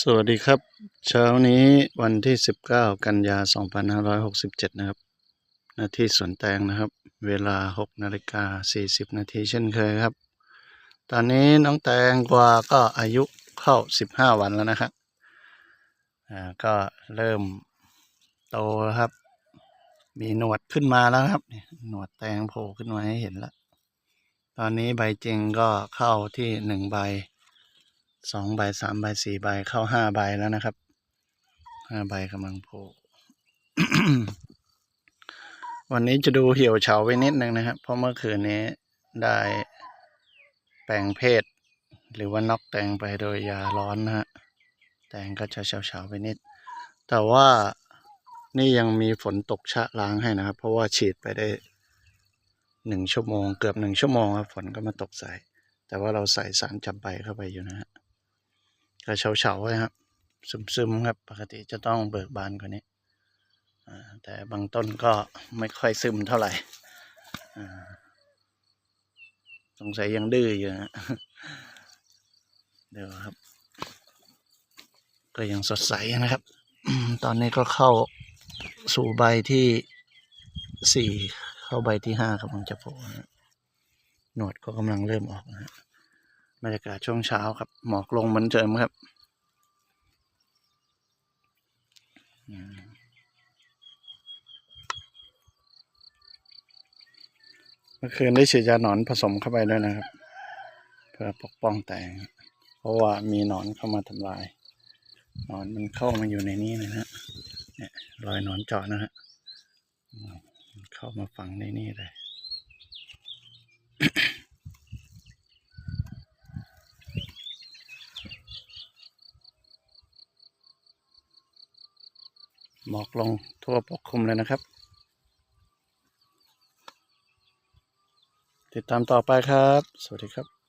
สวัสดีครับ เช้านี้วันที่ 19 กันยา 2567 นะครับหน้าที่สวนแตงนะครับ เวลา 6 นาฬิกา 40 นาทีเช่นเคยครับ ตอนนี้น้องแตงกวาก็อายุเข้า 15 วันแล้วนะครับอ่าก็เริ่มโตแล้วครับ มีหนวดขึ้นมาแล้วครับ หนวดแตงโผล่ขึ้นมาให้เห็นแล้ว ตอนนี้ใบจริงก็เข้าที่หนึ่งใบ สองใบสามใบสี่ใบเข้าห้าใบแล้วนะครับห้าใบกำลังโผล่วันนี้จะดูเหี่ยวเฉาไปนิดนึงนะครับ เพราะเมื่อคืนนี้ได้แปลงเพศ หรือว่าน็อกแตงไปโดยยาร้อนนะฮะแตงก็จะเฉาๆไปนิด แต่ว่านี่ยังมีฝนตกชะล้างให้นะครับ เพราะว่าฉีดไปได้หนึ่งชั่วโมง เกือบหนึ่งชั่วโมงครับฝนก็มาตกใส่ แต่ว่าเราใส่สารจับใบเข้าไปอยู่นะฮะ ก็เฉาๆไว้ครับซึมๆครับ ปกติจะต้องเบิกบานกว่านี้แต่บางต้นก็ไม่ค่อยซึมเท่าไหร่สงสัยยังดื้ออยู่นะเดี๋ยวครับ ก็ยังสดใสนะครับ ตอนนี้ก็เข้าสู่ใบที่สี่เข้าใบที่ห้ากำลังจะโผล่หนวดก็กำลังเริ่มออกนะฮะ บรรยากาศช่วงเช้าครับ หมอกลงเหมือนเดิมครับเมื่อคืนได้ฉีดยาหนอนผสมเข้าไปด้วยนะครับ เพื่อปกป้องแตงเพราะว่ามีหนอนเข้ามาทำลาย หนอนมันเข้ามาอยู่ในนี้นะฮะเนี่ยรอยหนอนเจาะนะฮะเข้ามาฝังในนี่เลย หมอกลงทั่วปกคลุมเลยนะครับ ติดตามต่อไปครับ สวัสดีครับ